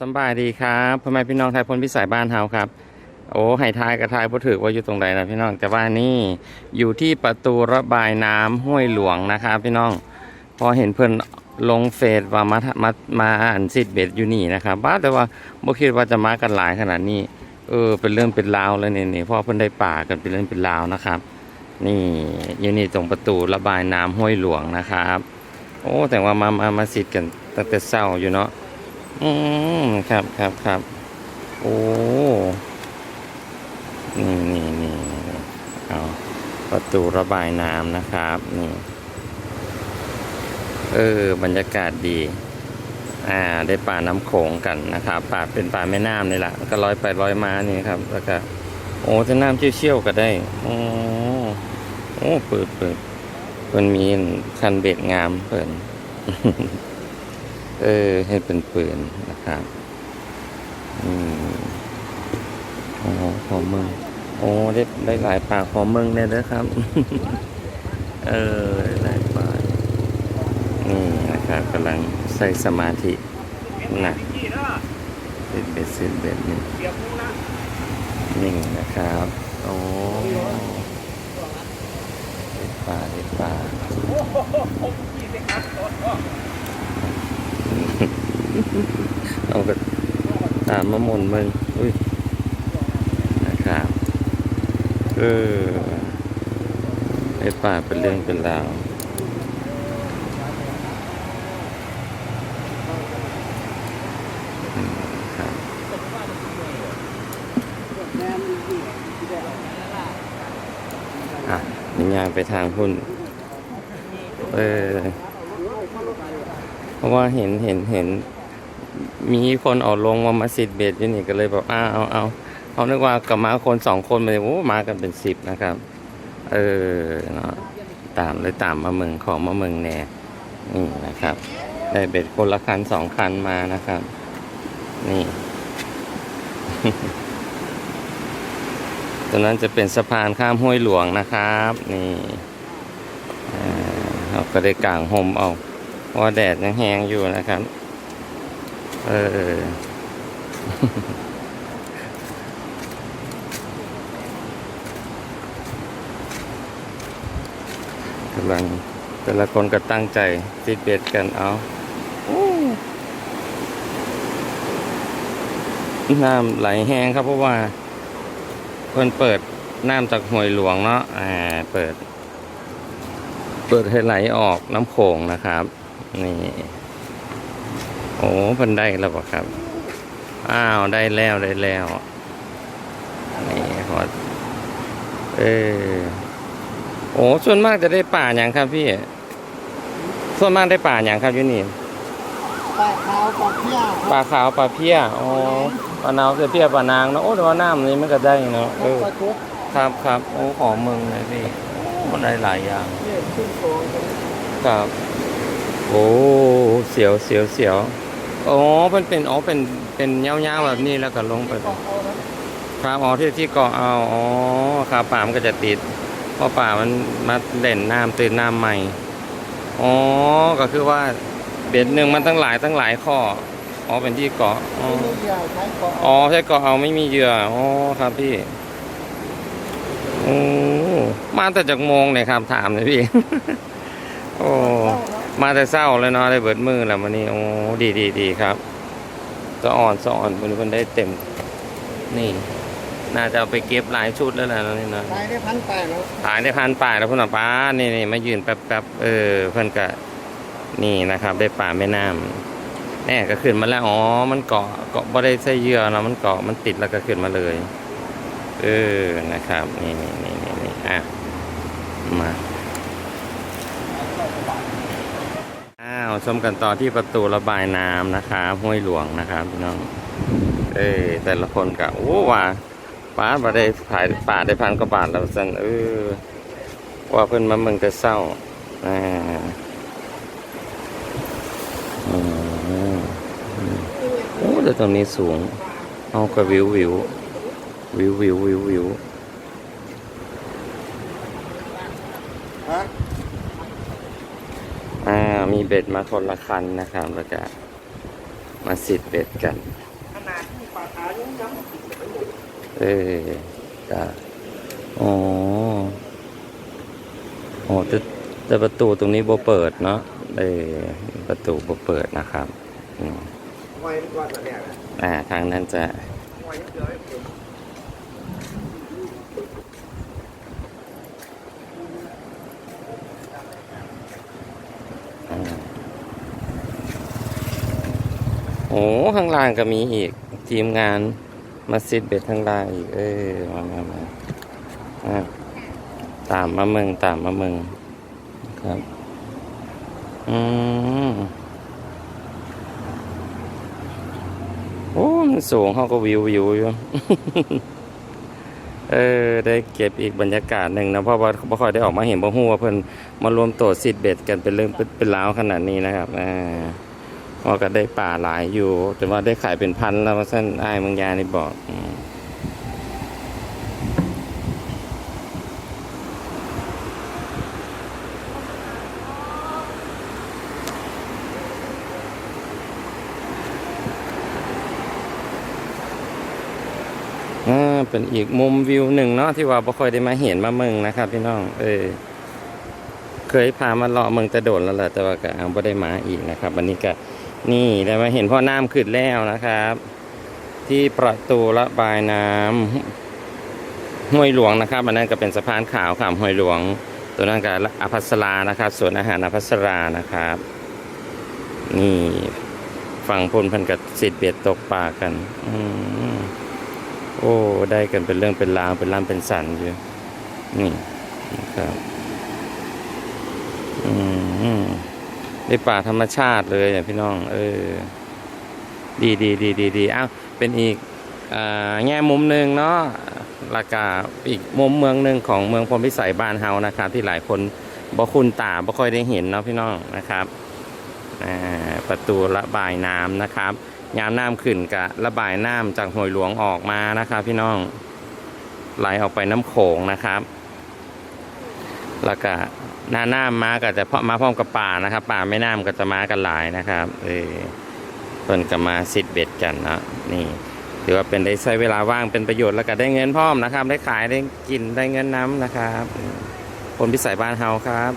สบายดีครับพ่อแม่พี่น้องไทยพลพิสัยบ้านเฮาครับ โอ้ไห้ทายกระทายบ่ถือว่าอยู่ตรงใดนนะพี่น้อง แต่ว่านี่อยู่ที่ประตูระบายน้ำห้วยหลวงนะครับพี่น้อง พอเห็นเพิ่อนลงเฟซว่ามามามาอันซิดเบ็ดอยู่นี่นะครับบ้าแต่ว่าบ่คิดว่าจะมากันหลายขนาดนี้ เออ เป็นเรื่องเป็นราวเลยนี่นี่พราะเพิ่นได้ป่ากันเป็นเรื่องเป็นราวนะครับ นี่อยู่นี่ตรงประตูระบายน้ำห้วยหลวงนะครับ โอ้แต่ว่ามามามาสิทธิ์กันตั้งแต่เช้าอยู่เนาะ อืมครับครับครับโอ้นี่นี่นี่เอาประตูระบายน้ำนะครับนี่เออบรรยากาศดี อ่า ได้ป่าน้ำโขงกันนะครับป่าเป็นป่าแม่น้ำนี่แหละก็ลอยไปลอยมานี่ครับ แล้วก็ โอ้จะน้ำเชี่ยวๆก็ได้โอ้โอ้เปิดเปิดเปิดมีคันเบ็ดงามเปิด เออให้เป็นปืนนะครับอืมโอ้ขอมึงโอ้ได้ได้หลายปากขอมึงเนี่ยนะครับ เออหลายปากนี่นะครับกำลังใส่สมาธิหนักเบ็ดเบ็ดสิเบ็ดนี่นี่งนะครับโอ้ได้ปลาได้ปลา เอาก็ตามมาหมนมึงอุ้ยนะครับ เออไอ้ป่าเป็นเรื่องเป็นราวอะนี่ยางไปทางหุ้นเออ เพราะว่าเห็นเห็นเห็น มีคนเอาลงมามาสิดเบ็ดอยู่นี่ก็เลยแบอกอ้าเอาเอาเขานึกว่ากับมาคนสองคนมาเลยโอ้มากันเป็นสิบนะครับ เออเนาะตามเลยตามมาเมืองของมาเมืองแน่นี่นะครับ ได้เบ็ดคนละคันสองคันมานะครับ นี่ตรงนั้นจะเป็นสะพานข้ามห้วยหลวงนะครับ นี่เราก็ได้กางห่มเอาว่าแดดยังแห้งอยู่นะครับ เออ กำลังแต่ละคนก็ตั้งใจติดเบ็ดกันเอาน้ำไหลแห้งครับเพราะว่าเพิ่นเปิดน้ำจากห้วยหลวงเนาะ อ่า เปิด เปิดให้ไหลออกน้ำโขงนะครับ นี่ โอ้เพิ่นได้แล้วบ่ครับ อ้าวได้แล้วได้แล้วนี่พอเออโอ้ส่วนมากจะได้ป่าอย่างครับพี่ ส่วนมากได้ป่าอย่างครับอยู่นี่ปลาขาวปลาเพี้ยปลาขาวปลาเพี้ยอ๋อปลาเนาเสือเพี้ยปลานางเนาะโอ้แต่ว่าน้ำนี้มันก็ได้เนาะเออปลาทุกครับครับโอ้ขอมึงเลยพี่มันได้หลายอย่างเนี่ยขึ้นโตครับโอ้เสียวเสียวเสียว อ๋อเป็นเป็นอ๋อเป็นเป็นเงาๆแบบนี้แล้วก็ลงไปเอาเอานะครับอ๋อที่ที่เกาะเอาอ๋อครับป่ามันก็จะติดเพราะป่ามันมาเด่นน้ำตื่นน้ำใหม่อ๋อก็คือว่าเบ็ดหนึ่งมันตั้งหลายตั้งหลายข้ออ๋อเป็นที่เกาะอ๋อใช้เกาะอ๋อใช่เกาะเอาไม่มีเหยื่ออ๋อครับพี่โอ้มาแต่จากโมงเนี่ยครับถามเลยพี่ โอ้ มาแต่เศร้าเลยเนาะได้เบิดมือแล้ววันนี้โอ้ดีดีดีครับสะอ่อนสะอ่อนมันมันได้เต็ม นี่ น่าจะเอาไปเก็บหลายชุดแล้วแหละนี่นะตายได้พันแปดแล้วตายได้พันป่ายแล้วพุ่นน่ะป้านี่นี่มายืนแป๊บแป๊บเออเพื่อนก็นี่นะครับ ได้ป่าแม่น้ำแน่ก็ขึ้นมาแล้วอ๋อมันเกาะเกาะบ่ได้ใส่เหยื่อเนาะมันเกาะมันติดแล้วก็ขึ้นมาเลย เออนะครับ นี่นี่นี่นี่นี่อะมาอ้าวชมกันต่อที่ประตูระบายน้ำนะครับห้วยหลวงนะครับพี่น้อง เออแต่ละคนกะโอ้ว่าป้าบ่ได้ขายป่าได้พันกว่าบาทแล้วสันเออว่าเพิ่นมาเมืองแต่เศร้าอ่าอืมโอ้แต่ตรงนี้สูง เอากระวิววิววิววิววิววิวฮะ มีเบ็ดมาคนละคันนะครับแล้วก็มาสิดเบ็ดกันขนาดที่ปลาขาวยังย้ำติดไปหมดเออจ้ะอ๋อโอ้แต่แต่ประตูตรงนี้บ่เปิดเนาะเออประตูบ่เปิดนะครับอืมไว้ก่อนตอนเนี้ยนะอ่าทางนั้นจะ ไว้เดี๋ยวให้ผม อ่าโอ้ข้างล่างก็มีอีก ทีมงานมาซิดเบ็ดข้างล่างอีก เออมามามาตามมาเมืองตามมาเมืองครับ อืมโอ้มันสูงเขาก็วิววิวอยู่เออได้เก็บอีกบรรยากาศหนึ่งนะเพราะว่าบ่ค่อยได้ออกมาเห็นบ่ฮู้ว่าเพิ่นมารวมตัวสิทธิ์เบ็ดกันเป็นเรื่องเป็นเป็นราวขนาดนี้นะครับอ่า เพราะก็ได้ป่าหลายอยู่ แต่ว่าได้ขายเป็นพันแล้วว่าซั่นอ้ายมืองยานี่บอกอ่าเป็นอีกมุมวิวหนึ่งเนาะที่ว่าบ่ค่อยได้มาเห็นมาเมืองนะครับ พี่น้อง เออเคยพามาเลาะเมืองแต่โดดแล้วแหละแต่ว่าก็เอาบ่ได้มาอีกนะครับวันนี้ก็ นี่ได้มาเห็นพ่อน้ำขึ้นแล้วนะครับ ที่ประตูระบายน้ำห้วยหลวงนะครับอันนั้นก็เป็นสะพานขาวขามห้วยหลวง ตัวนั้นก็อภัสรานะครับสวนอาหารอภัสรานะครับ นี่ฝั่งพลพันกับสิทธิ์เบียดตกปลากันอโอ้ได้กันเป็นเรื่องเป็นราวเป็นล่ำเป็นสันอยู่นี่นะครับอืม ในป่าธรรมชาติเลยอะพี่น้อง เออ ดีดีดีดีดีอ้าวเป็นอีกอแง่มุมหนึ่งเนาะราคาอีกมุมเมืองหนึ่งของเมืองพรมพิสัยบ้านเฮานะครับ ที่หลายคนบ่คุ้นตาบ่ค่อยได้เห็นเนาะพี่น้องนะครับประตูระบายน้ำนะครับยามน้ำขึ้นกะระบายน้ำจากห้วยหลวงออกมานะครับ พี่น้องไหลออกไปน้ำโขงนะครับ แล้วก็ หน้าน้ามาก็จะเพาะมาพร้อมกับป่านะครับ ป่าไม่น้ำก็จะมากันหลายนะครับเออเพิ่นก็มาสิทธิ์เบ็ดกันเนาะนี่ถือว่าเป็นได้ใช้เวลาว่างเป็นประโยชน์แล้วก็ได้เงินพร้อมนะครับ ได้ขายได้กินได้เงินน้ำนะครับ คนพิสัยบ้านเฮาครับ